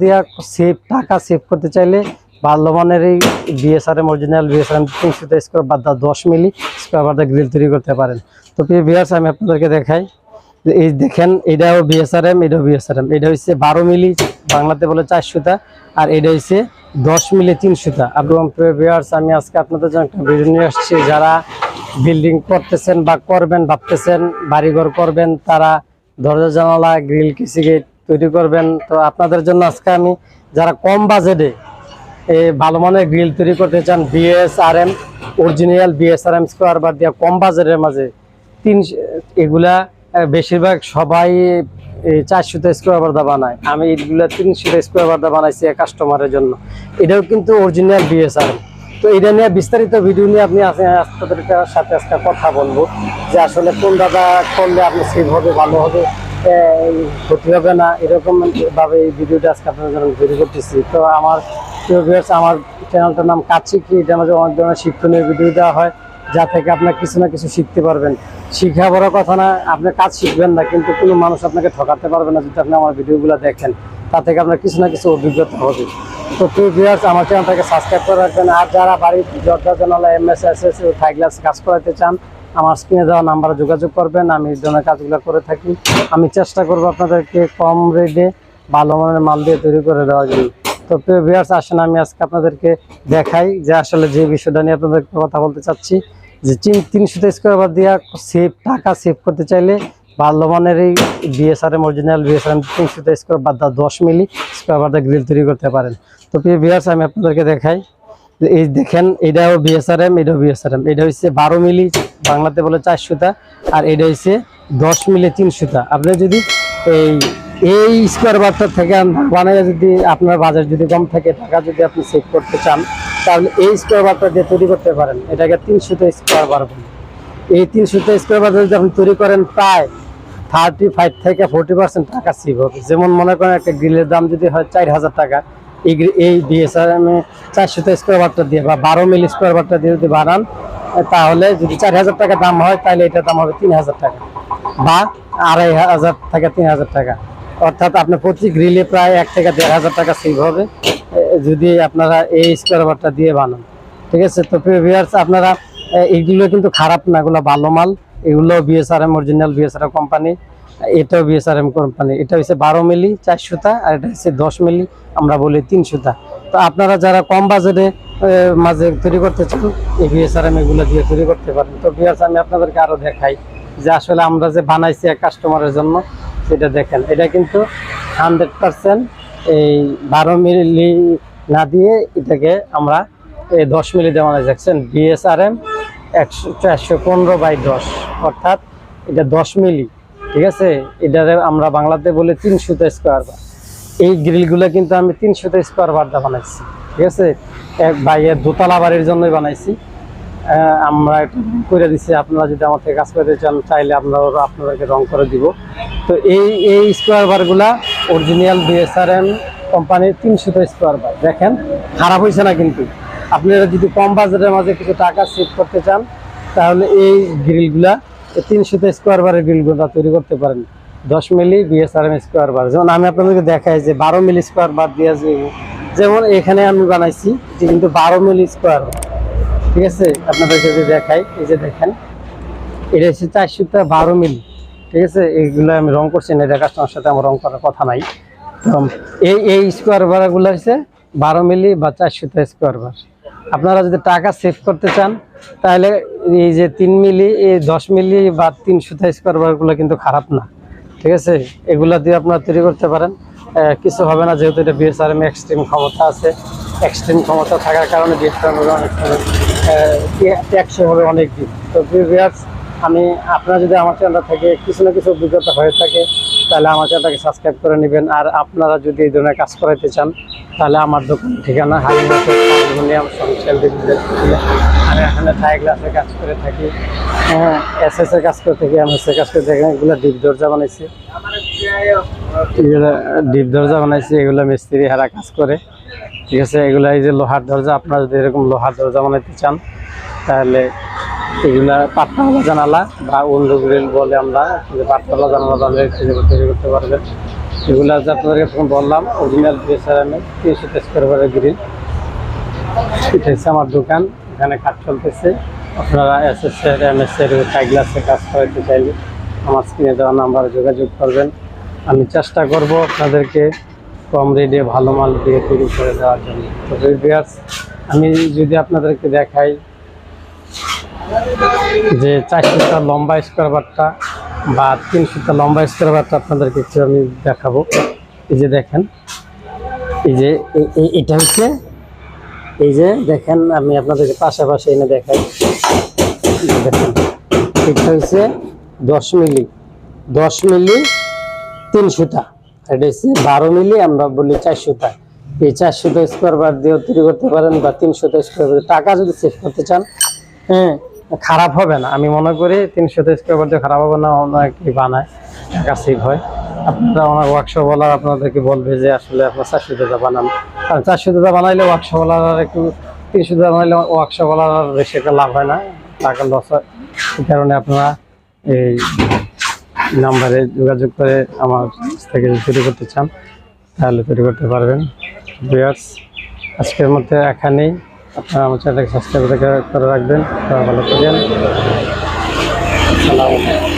দিয়া সেভ টাকা সেভ করতে চাইলে ভালো মানের এই বিএসআরএম অরিজিনাল বিএসআরএম তিনশো স্কোয়ার বাদ দা দশ মিলি স্কোয়ার বাদ গ্রিল তৈরি করতে পারেন। তো বিয়ার্স আমি আপনাদেরকে দেখাই। এই দেখেন, এটাও বিএসআরএম এটাও বিএসআরএম এটা হচ্ছে বারো মিলি, বাংলাতে বলে চারশোটা আর এটা হচ্ছে দশ মিলি তিনশোটা এবং বিয়ার্স আমি আজকে আপনাদের জন্য একটা ভিডিও নিয়ে আসছি। যারা বিল্ডিং করতেছেন বা করবেন, ভাবতেছেন, বাড়িঘর করবেন, তারা দরজা জানালা গ্রিল কিসি গেট তৈরি করবেন। তো আপনাদের জন্য আজকে আমি যারা কম বাজেটে ভালো মানের গ্রিল তৈরি করতে চান বিএসআরএম অরিজিনাল বিএসআরএম স্কোয়ার বাদ দিয়ে কম বাজেটের মাঝে তিন এগুলা বেশিরভাগ সবাই চারশোতে স্কোয়ার বার্দা বানায়। আমি এগুলা তিনশোতে স্কোয়ার বার্দা বানাইছি কাস্টমারের জন্য। এটাও কিন্তু অরিজিনাল বিএসআরএম তো এটা নিয়ে বিস্তারিত ভিডিও নিয়ে আপনি আপনাদের সাথে আজকে কথা বলব যে আসলে কোন দাদা করলে আপনি সেভ হবে, ভালো হবে। ক্ষতি হবে না, এরকম ভাবে এই ভিডিওটা আজকে আপনাদের জন্য তৈরি করতেছি। তো আমার আমার চ্যানেলটার নাম কাচ্ছি কি? এটার মধ্যে অনেক ধরনের শিক্ষণীয় ভিডিও দেওয়া হয়, যা থেকে আপনার কিছু না কিছু শিখতে পারবেন। শিখা বড় কথা না, আপনি কাজ শিখবেন না, কিন্তু কোনো মানুষ আপনাকে ঠকাতে পারবে না যদি আপনি আমার ভিডিওগুলো দেখেন। তা থেকে আপনার কিছু না কিছু অভিজ্ঞতা হবে। তো প্রিয় ভিউয়ার্স আমার চ্যানেলটাকে সাবস্ক্রাইব করে রাখবেন। আর যারা বাড়ির দরজা জানালা M S S S Thai glass কাজ করাতে চান আমার স্ক্রিনে দেওয়া নাম্বারে যোগাযোগ করবেন, আমি এই ধরনের কাজগুলো করে থাকি। আমি চেষ্টা করব আপনাদেরকে কম রেটে ভালো মানের মাল দিয়ে তৈরি করে দেওয়ার জন্য। তো প্রিয় ভিউয়ার্স আসেন আমি আজকে আপনাদেরকে দেখাই যে আসলে যে বিষয়টা নিয়ে আপনাদেরকে কথা বলতে চাচ্ছি, যে চিন তিনশো স্কোয়ার বার দিয়া সেভ টাকা সেভ করতে চাইলে ভালো মানের এই বিএসআরএম অরিজিনাল বিএসআরএম তিনশো স্কোয়ার বাদ দা দশ মিলি স্কোয়ার বার বাদ গ্রিল তৈরি করতে পারেন। তো প্রিয় ভিউয়ার্স আমি আপনাদেরকে দেখাই এই দেখেন, এটাও বিএসআরএম এটাও বিএসআরএম এটা হচ্ছে বারো মিলি বাংলাতে বলে চার সুতা, আর এটা হচ্ছে দশ মিলি তিনশোটা আপনি যদি এই এই স্কোয়ার বারটা থেকে বানায় যদি আপনার বাজার যদি কম থাকে, টাকা যদি আপনি সেভ করতে চান, তাহলে এই স্কোয়ার বারটা দিয়ে তৈরি করতে পারেন। এটাকে তিন তিনশোটা স্কোয়ার বার বলে। এই তিনশোটা স্কোয়ার বার যদি আপনি তৈরি করেন, প্রায় থার্টি ফাইভ থেকে ফোর্টি পার্সেন্ট টাকা সেভ হবে। যেমন মনে করেন একটা গ্রিলের দাম যদি হয় চার হাজার টাকা এই ডিএসআর চারশোটা স্কোয়ার বারটা দিয়ে বা বারো মিল স্কোয়ার বারটা দিয়ে যদি বানান তাহলে যদি চার হাজার টাকা দাম হয় তাহলে এটা দাম হবে তিন হাজার টাকা বা আড়াই হাজার থেকে তিন হাজার টাকা। অর্থাৎ আপনার প্রতি গ্রিলে প্রায় এক থেকে দেড় হাজার টাকা সেভ হবে যদি আপনারা এই স্কোয়ার বারটা দিয়ে বানান। ঠিক আছে? তো ভিউয়ার্স আপনারা এ, এইগুলো কিন্তু খারাপ না এগুলো ভালো মাল। এগুলো বিএসআরএম অরিজিনাল বিএসআরএম কোম্পানি এটাও বিএসআরএম কোম্পানি এটা হচ্ছে বারো মিলি, চার সুতা, আর এটা হচ্ছে দশ মিলি, আমরা বলি তিনশোটা তো আপনারা যারা কম বাজেটে মাঝে তৈরি করতে চান, এই বিএসআরএম এগুলো দিয়ে তৈরি করতে পারেন। তো বিএস আমি আপনাদেরকে আরও দেখাই যে আসলে আমরা যে বানাইছি এক কাস্টমারের জন্য, সেটা দেখেন। এটা কিন্তু হান্ড্রেড পার্সেন্ট এই বারো মিলি না দিয়ে এটাকে আমরা এই দশ মিলি দেওয়া দেখছেন বিএসআরএম একশো, চারশো পনেরো বাই দশ, অর্থাৎ এটা দশ মিলি। ঠিক আছে? এটারে আমরা বাংলাতে বলে তিনশোতে স্কোয়ার বার এই গ্রিলগুলো কিন্তু আমি তিনশোতে স্কোয়ার বারটা বানাইছি, ঠিক আছে? এক ভাইয়ের দোতলা বাড়ির জন্যই বানাইছি। আমরা করে দিছি, আপনারা যদি আমার থেকে কাজ করতে চান, চাইলে আপনারা আপনাদেরকে রং করে দিব। তো এই এই স্কোয়ার বারগুলা অরিজিনাল বিএসআরএম কোম্পানির তিনশোতে স্কোয়ার বার দেখেন, খারাপ হয়েছে না কিন্তু। আপনারা যদি কম বাজারের মাঝে কিছু টাকা সেভ করতে চান, তাহলে এই গ্রিলগুলা তিনশোতে স্কোয়ার বারের গ্রিলগুলা তৈরি করতে পারেন। দশ মিলি বিএসআরএম স্কোয়ার বার যেমন আমি আপনাদেরকে দেখাই যে বারো মিলি স্কোয়ার বার দিয়ে যে যেমন এখানে আমি বানাইছি যে কিন্তু বারো মিলি স্কোয়ার ঠিক আছে? আপনাদেরকে যদি দেখাই, এই যে দেখেন, এটা হচ্ছে চারশোটা বারো মিলি। ঠিক আছে? এইগুলো আমি রং করছি না, এটা কাস্টমার সাথে আমার রং করার কথা নাই। এই এই স্কোয়ার বারগুলো হচ্ছে বারো মিলি বা চারশোটা স্কোয়ার বার আপনারা যদি টাকা সেভ করতে চান, তাহলে এই যে তিন মিলি এই দশ মিলি বা তিনশোটা স্কোয়ার বারগুলো কিন্তু খারাপ না। ঠিক আছে? এগুলা দিয়ে আপনারা তৈরি করতে পারেন। কিছু হবে না, যেহেতু এটা বিএসআরএম এক্সট্রিম ক্ষমতা আছে। এক্সট্রিম ক্ষমতা থাকার কারণে বিএসআরএম অনেক ট্যাক্সে হবে অনেক দিন। তো ভিউয়ার্স আমি, আপনারা যদি আমার চ্যানেল থেকে কিছু না কিছু অভিজ্ঞতা হয়ে থাকে, তাহলে আমার চ্যানেলটাকে সাবস্ক্রাইব করে নেবেন। আর আপনারা যদি এই ধরনের কাজ করাইতে চান তাহলে আমার দোকান ঠিকানা হারিয়ানিয়াম সংসেল আমি এখানে থাই গ্লাসের কাজ করে থাকি। হ্যাঁ এস এস এর কাজ করে থাকি এম এস এর কাজ করে থাকি। এগুলো ডিপ দরজা বানাইছি। এগুলো ডিপ দরজা বানাইছি, এগুলো মিস্ত্রি হারা কাজ করে। ঠিক আছে, এগুলো এই যে লোহার দরজা, আপনারা যদি এরকম লোহার দরজা বানাইতে চান, তাহলে এগুলা পাট্টাওয়ালা জানালা বা গ্রিল বলে আমরা পাট্টাওয়ালা জানালা বানালে তৈরি করতে পারবেন। এগুলো যে আপনাদেরকে তখন বললাম অরিজিনাল বিএসআরএমের তিনশো স্কোয়ার গ্রিল এটা হচ্ছে আমার দোকান, এখানে কাজ চলতেছে। আপনারা এস এস এর এম এস এর গ্লাসে কাজ করাতে চাইলে আমার স্ক্রিনে দেওয়া নাম্বারে যোগাযোগ করবেন। আমি চেষ্টা করব আপনাদেরকে কম রেটে ভালো মাল দিয়ে তৈরি করে দেওয়ার জন্য। তো ভিউয়ার্স আমি যদি আপনাদেরকে দেখাই যে চারশোটা লম্বা স্কোয়ার বারটা বা তিন তিনশোটা লম্বা স্কোয়ার বারটা আপনাদেরকে একটু আমি দেখাবো। এই যে দেখেন, এই যে এটা হচ্ছে, এই যে দেখেন, আমি আপনাদেরকে পাশাপাশি এনে দেখাই। দেখেন, এটা হচ্ছে দশ মিলি দশ মিলি তিন সুতা এটা হচ্ছে বারো মিলি, আমরা বলি চার সুতা এই চার সুতা স্কোয়ার বার দিয়েও তৈরি করতে পারেন বা তিন সুতা স্কোয়ার টাকা যদি সেভ করতে চান হ্যাঁ খারাপ হবে না। আমি মনে করি তিনশো দিয়ে খারাপ হবে না অনেকে বানায়। সেভ হয়। আপনারা আমার ওয়ার্কশপ ওয়ালার আপনাদেরকে বলবে যে আসলে আপনার চারশো টাকা বানান। কারণ চারশো টাকা বানাইলে ওয়ার্কশপ ওয়ালার একটু তিনশো টাকা বানাইলে ওয়ার্কশপ ওয়ালার বেশি একটা লাভ হয় না। টাকা লস হয়। কারণে আপনারা এই নাম্বারে যোগাযোগ করে আমার থেকে তৈরি করতে চান, তাহলে তৈরি করতে পারবেন। আজকের মধ্যে এখানেই। আপনারা আমার চ্যানেলকে সাবস্ক্রাইব করে রাখবেন। ভালো থাকবেন আসসালামু আলাইকুম।